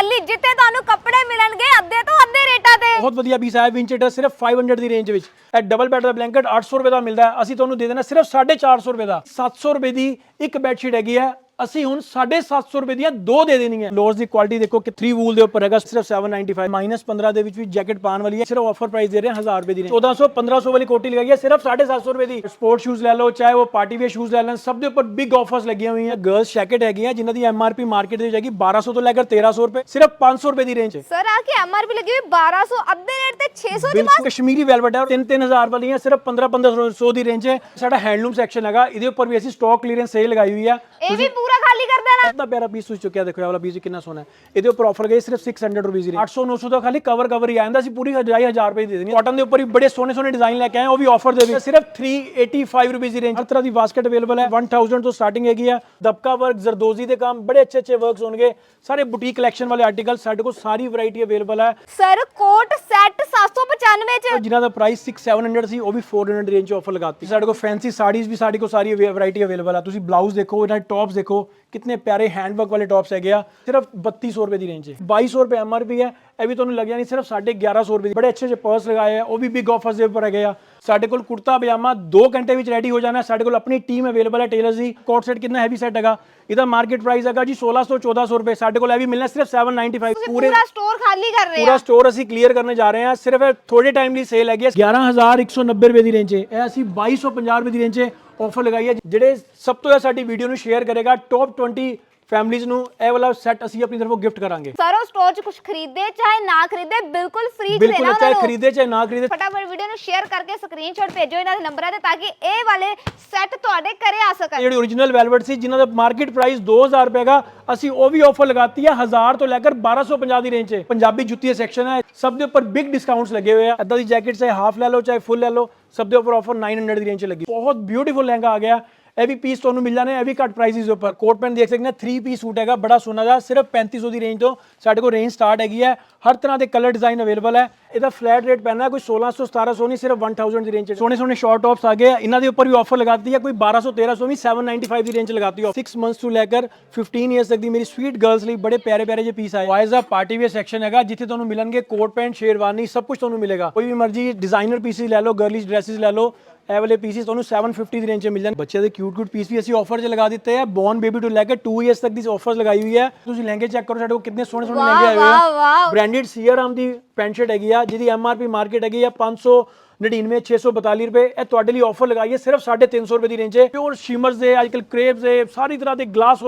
ਖਾਲੀ ਜਿੱਥੇ ਤੁਹਾਨੂੰ ਕੱਪੜੇ ਮਿਲਣਗੇ ਅੱਧੇ ਤੋਂ ਅੱਧੇ ਰੇਟਾਂ ਤੇ। ਬਹੁਤ ਵਧੀਆ ਪੀਸ ਆਇਆ ਵਿੰਚੇਟਰ ਸਿਰਫ 500 ਦੀ ਰੇਂਜ ਵਿੱਚ। ਇਹ ਡਬਲ ਬੈੱਡ ਦਾ ਬਲੈਂਕਟ 800 ਰੁਪਏ ਦਾ ਮਿਲਦਾ ਹੈ। ਅਸੀਂ ਤੁਹਾਨੂੰ ਦੇ ਦੇਣਾ ਸਿਰਫ 450 ਰੁਪਏ ਦਾ। 700 ਰੁਪਏ ਦੀ ਇੱਕ ਬੈੱਡ ਸ਼ੀਟ ਹੈਗੀ ਹੈ। ਅਸੀਂ ਹੁਣ 750 ਰੁਪਏ ਦੀਆਂ ਦੋ ਦੇ ਦੇਣੀਆਂ ਲੋਰਸ ਦੀ ਕੁਆਲਿਟੀ ਦੇਖੋ ਕਿ 3 ਵੂਲ ਦੇ ਉੱਪਰ ਹੈਗਾ ਸਿਰਫ 795 ਮਾਈਨਸ 15 ਦੇ ਵਿੱਚ ਵੀ ਜੈਕਟ ਪਾਣ ਵਾਲੀ ਹੈ ਸਿਰਫ ਆਫਰ ਪ੍ਰਾਈਸ ਦੇ ਰਹੇ ਹਾਂ 1000 ਰੁਪਏ ਦੀ 1400 1500 ਵਾਲੀ ਕੋਟੀ ਲਗਾਈ ਹੈ ਸਿਰਫ 750 ਰੁਪਏ ਦੀ ਸਪੋਰਟ ਸ਼ੂਜ਼ ਲੈ ਲਓ ਚਾਹੇ ਉਹ ਪਾਰਟੀ ਵੇਅਰ ਸ਼ੂਜ਼ ਲੈ ਲੈਣ ਸਭ ਦੇ ਉੱਪਰ ਬਿਗ ਆਫਰਸ ਲੱਗੀਆਂ ਹੋਈਆਂ ਗਰਲਸ ਜੈਕਟ ਹੈਗੀਆਂ ਜਿਨ੍ਹਾਂ ਦੀ ਐਮਆਰਪੀ ਮਾਰਕੀਟ ਦੇ ਵਿੱਚ ਹੈਗੀ 1200 ਤੋਂ ਲੈ ਕੇ 1300 ਰੁਪਏ ਸਿਰਫ 500 ਰੁਪਏ ਦੀ ਰੇਂਜ ਹੈ ਸਰ ਆ ਕੇ ਐਮਆਰਪੀ ਲੱਗੀ ਹੋਈ 1200 ਅੱਧੇ ਰੇਟ ਤੇ 600 ਦੀ ਬਿਲਕੁਲ ਕਸ਼ਮੀਰੀ ਵੈਲਵਟ ਹੈ 3-3000 ਵਾਲੀਆਂ ਸਿਰਫ 15-1500 ਦੀ ਰੇਂਜ ਹੈ ਸਾਡਾ ਹੈਂਡਲੂਮ ਸੈਕਸ਼ਨ ਹੈਗਾ ਇਹਦੇ ਉੱਪਰ ਵੀ ਅਸੀਂ ਸਟਾਕ ਕਲੀਅਰੈਂਸ ਸੇਲ ਲਗਾਈ ਹੋਈ ਹੈ ਇਹ ਵੀ ਪੂਰਾ ਖਾਲੀ ਕਰ ਸਾਰਾ ਤਾਂ ਪਿਆਰਾ ਪੀਸ ਹੋ ਚੁੱਕਿਆ ਦੇਖੋ ਇਹ ਵਾਲਾ ਪੀਸ ਕਿੰਨਾ ਸੋਹਣਾ ਹੈ। ਇਹਦੇ ਉੱਪਰ ਆਫਰ ਗਈ ਸਿਰਫ 600 ਰੁਪਏ ਦੀ 800 900 ਦਾ ਖਾਲੀ ਕਵਰ ਕਵਰ ਹੀ ਆਂਦਾ ਸੀ ਪੂਰੀ 2000 ਰੁਪਏ ਦੀ ਦੇਣੀ ਕਾਟਨ ਦੇ ਉੱਪਰ ਹੀ ਬੜੇ ਸੋਹਣੇ ਸੋਹਣੇ ਡਿਜ਼ਾਈਨ ਲੈ ਕੇ ਆਏ ਉਹ ਵੀ ਆਫਰ ਦੇ ਵਿੱਚ ਸਿਰਫ 385 ਰੁਪਏ ਦੀ ਰੇਂਜ ਹਰ ਤਰ੍ਹਾਂ ਦੀ ਬਾਸਕਟ ਅਵੇਲੇਬਲ ਹੈ। 1000 ਤੋਂ ਸਟਾਰਟਿੰਗ ਹੈਗੀ ਆ। ਦਬਕਾ ਵਰਕ ਜ਼ਰਦੋਜ਼ੀ ਦੇ ਕੰਮ ਬੜੇ ਅੱਛੇ ਅੱਛੇ ਵਰਕਸ ਹੋਣਗੇ। ਸਾਰੇ ਬੁਟੀਕ ਕਲੈਕਸ਼ਨ ਵਾਲੇ ਆਰਟੀਕਲ ਸਾਡੇ ਕੋਲ ਸਾਰੀ ਵੈਰਾਈਟੀ ਅਵੇਲੇਬਲ ਹੈ। ਸਰ ਕੋਟ ਸੈੱਟ 795 ਚ। ਜਿਨ੍ਹਾਂ ਦਾ ਪ੍ਰਾਈਸ 6700 ਸੀ ਉਹ ਵੀ 400 ਰੇਂਜ ਚ ਆਫਰ ਲਗਾਤੀ। ਸਾਡੇ ਕੋਲ ਫੈਂਸੀ ਸਾੜੀਜ਼ ਵੀ ਸਾਡੇ ਕੋਲ ਸਾਰੀ ਵੈਰਾਈਟੀ ਅਵੇਲੇਬਲ ਆ। ਤੁਸੀਂ ਬਲਾਊਜ਼ ਦੇਖੋ ਇਹਨਾਂ ਟੌਪਸ ਦੇਖੋ कितने प्यारे हैंडवर्क वाले टॉप्स है गया। सिर्फ़ बत्तीस सौ रुपए की रेंज है। बाईस सौ रुपए एम आर पी है। अभी तो लग जानी सिर्फ़ साढ़े ग्यारह सौ रुपए बड़े अच्छे अच्छे पर्स लगाए हैं। वो भी बिग ऑफ़र से ऊपर है गया। साढ़े कुर्ता पजामा दो घंटे में रेडी हो जाना है। साढ़े को अपनी टीम अवेलेबल है टेलर जी कोट सेट कितना हैवी सेट है इधर मार्केट प्राइस है जी सोलह सौ चौदह सौ रुपए। साढ़े को अभी मिलना सिर्फ़ सेवन नाइनटी फाइव पूरे स्टोर खाली कर रहे हैं। पूरा स्टोर असं क्लीयर करने जा रहे हैं। सिर्फ़ थोड़े टाइम लिए सेल है ग्यारह हज़ार एक सौ नब्बे रुपए की रेंज है। बाईस सौ पंजा रुपए की रेंज है। ਆਫਰ ਲਗਾਈ ਹੈ ਜਿਹੜੇ ਸਭ ਤੋਂ ਜ਼ਿਆਦਾ ਸਾਡੀ ਵੀਡੀਓ ਨੂੰ ਸ਼ੇਅਰ ਕਰੇਗਾ ਟੌਪ 20 ਫੈਮਲੀਜ਼ ਨੂੰ ਇਹ ਵਾਲਾ ਸੈੱਟ ਅਸੀਂ ਆਪਣੀ ਤਰਫੋਂ ਗਿਫਟ ਕਰਾਂਗੇ। ਸਰ ਸਟੋਰ ਚ ਕੁਝ ਖਰੀਦੇ ਚਾਹੇ ਨਾ ਖਰੀਦੇ ਬਿਲਕੁਲ ਫ੍ਰੀ ਚ ਬਿਲਕੁਲ ਦੇਣਾ ਚਾਹੇ ਉਹਨਾਂ ਨੂੰ। ਖਰੀਦੇ ਚਾਹੇ ਨਾ ਖਰੀਦੇ। ਫਟਾਫਟ ਨੂੰ ਸ਼ੇਅਰ ਕਰਕੇ ਸਕਰੀਨਸ਼ਾਟ ਭੇਜੋ ਇਹਨਾਂ ਦੇ ਨੰਬਰਾਂ ਤੇ ਤਾਂ ਕਿ ਇਹ ਵਾਲੇ ਸੈੱਟ ਤੁਹਾਡੇ ਘਰੇ ਆ ਸਕਣ। ਜਿਹੜੀ origignal velvet ਸੀ, ਜਿਨ੍ਹਾਂ ਦਾ ਮਾਰਕੀਟ ਪ੍ਰਾਈਸ 2000 ਰੁਪਏ ਦਾ ਅਸੀਂ ਉਹ ਵੀ ਆਫਰ ਲਗਾਤੀ ਹੈ 1000 ਤੋਂ ਲੈ ਕੇ 1250 ਦੀ ਰੇਂਜ 'ਚ। ਪੰਜਾਬੀ ਜੁੱਤੀ ਸੈਕਸ਼ਨ ਹੈ ਸਭ ਦੇ ਉੱਪਰ ਬਿਗ ਡਿਸਕਾਊਂਟਸ ਲੱਗੇ ਹੋਏ ਆ। ਅੱਧਾ ਦੀ ਜੈਕਟ ਚਾਹੇ ਹਾਫ ਲੈ ਲਓ, ਚਾਹੇ ਫੁੱਲ ਲੈ ਲਓ, ਸਭ ਦੇ ਉੱਪਰ ਆਫਰ 900 ਦੀ ਰੇਂਜ 'ਚ ਲੱਗੀ। ਬਹੁਤ ਬਿਊਟੀਫੁਲ ਲਹਿੰਗਾ ਆ ਗਿਆ। ਇਹ ਵੀ ਪੀਸ ਤੁਹਾਨੂੰ ਮਿਲ ਜਾਣੇ, ਇਹ ਵੀ ਘੱਟ ਪ੍ਰਾਈਸਿਸ ਉੱਪਰ। ਕੋਟ ਪੈਂਟ ਦੇਖ ਸਕਦੇ ਨੇ 3 ਪੀਸ ਸੂਟ ਹੈਗਾ, ਬੜਾ ਸੋਹਣਾ ਦਾ ਸਿਰਫ 3500 ਦੀ ਰੇਂਜ ਤੋਂ ਸਾਡੇ ਕੋਲ ਰੇਂਜ ਸਟਾਰਟ ਹੈਗੀ ਹੈ। ਹਰ ਤਰ੍ਹਾਂ ਦੇ ਕਲਰ ਡਿਜ਼ਾਈਨ ਅਵੇਲੇਬਲ ਹੈ। ਇਹਦਾ ਫਲੈਟ ਰੇਟ ਪੈਣਾ ਕੋਈ 1600 1700 ਨਹੀਂ, ਸਿਰਫ 1000 ਦੀ ਰੇਂਜ 'ਚ ਸੋਹਣੇ ਸੋਹਣੇ ਸ਼ਾਰਟ ਟੌਪਸ ਆ ਗਏ। ਇਹਨਾਂ ਦੇ ਉੱਪਰ ਵੀ ਆਫਰ ਲਗਾਤੀ ਹੈ, ਕੋਈ 1200 1300 ਵੀ 795 ਦੀ ਰੇਂਜ ਲਗਾਤੀ ਹੈ। 6 ਮੰਥਸ ਤੋਂ ਲੈ ਕੇ 15 ਇਅਰਸ ਤੱਕ ਦੀ ਮੇਰੀ ਸਵੀਟ ਗਰਲਸ ਲਈ ਬੜੇ ਪਿਆਰੇ ਪਿਆਰੇ ਜੇ ਪੀਸ ਆਏ। ਵਾਈਜ਼ ਦਾ ਪਾਰਟੀ ਵੇਅਰ ਸੈਕਸ਼ਨ ਹੈਗਾ, ਜਿੱਥੇ ਤੁਹਾਨੂੰ ਮਿਲਣਗੇ ਕੋਟ ਪੈਂਟ ਸ਼ੇਰਵਾਨੀ, ਸਭ ਕੁਝ ਤੁਹਾਨੂੰ ਮਿਲੇਗਾ। ਕੋਈ ਵੀ ਮਰਜ਼ੀ ਡਿਜ਼ਾਈਨਰ ਪੀਸਿਸ ਲੈ ਲਓ ਗਰਲਿਸ਼ ਡਰੈਸਿਸ ਲੈ ਲਓ। ਇਹ ਵਾਲੇ ਪੀਸਿਸ ਤੁਹਾਨੂੰ 750 ਦੀ ਰੇਂਜ 'ਚ ਮਿਲ ਜਾਣ ਬੱਚੇ ਦੇ ਕਿਊਟ ਕਿਊਟ ਪੀਸ ਵੀ ਅਸੀਂ ਆਫਰ 'ਚ ਲਗਾ ਦਿੱਤੇ ਆ ਬੌਰਨ ਬੇਬੀ ਤੋਂ ਲੈ ਕੇ 2 ਇਅਰਸ ਤੱਕ ਦੀ ਆਫਰਸ ਲਗਾਈ ਹੋਈ ਹੈ ਤੁਸੀਂ ਲਹਿੰਗੇ ਚੈੱਕ ਕਰੋ ਸਾਡੇ ਕੋਲ ਕਿੰਨੇ ਸੋਹਣੇ ਸੋਹਣੇ ਵਾਹ, ਲਹਿੰਗੇ ਆਏ ਹੋਏ ਵਾਹ, ਆ ਵਾਹ। ਬ੍ਰਾਂਡਡ ਸੀਆਰਾਮ ਦੀ ਪੈਂਟ ਸ਼ਰਟ ਹੈਗੀ ਆ ਜਿਹਦੀ ਐਮਆਰਪੀ ਮਾਰਕੀਟ ਹੈਗੀ ਆ 500 99 642 ਰੁਪਏ ਇਹ ਤੁਹਾਡੇ ਲਈ ਆਫਰ ਲਗਾਈ ਹੈ ਸਿਰਫ 350 ਰੁਪਏ ਦੀ ਰੇਂਜ 'ਚ ਪਿਓਰ ਸ਼ਿਮਰਸ ਦੇ ਅੱਜਕੱਲ ਕ੍ਰੇਪਸ ਦੇ ਸਾਰੀ ਤਰ੍ਹਾਂ ਦੇ ਗਲਾਸ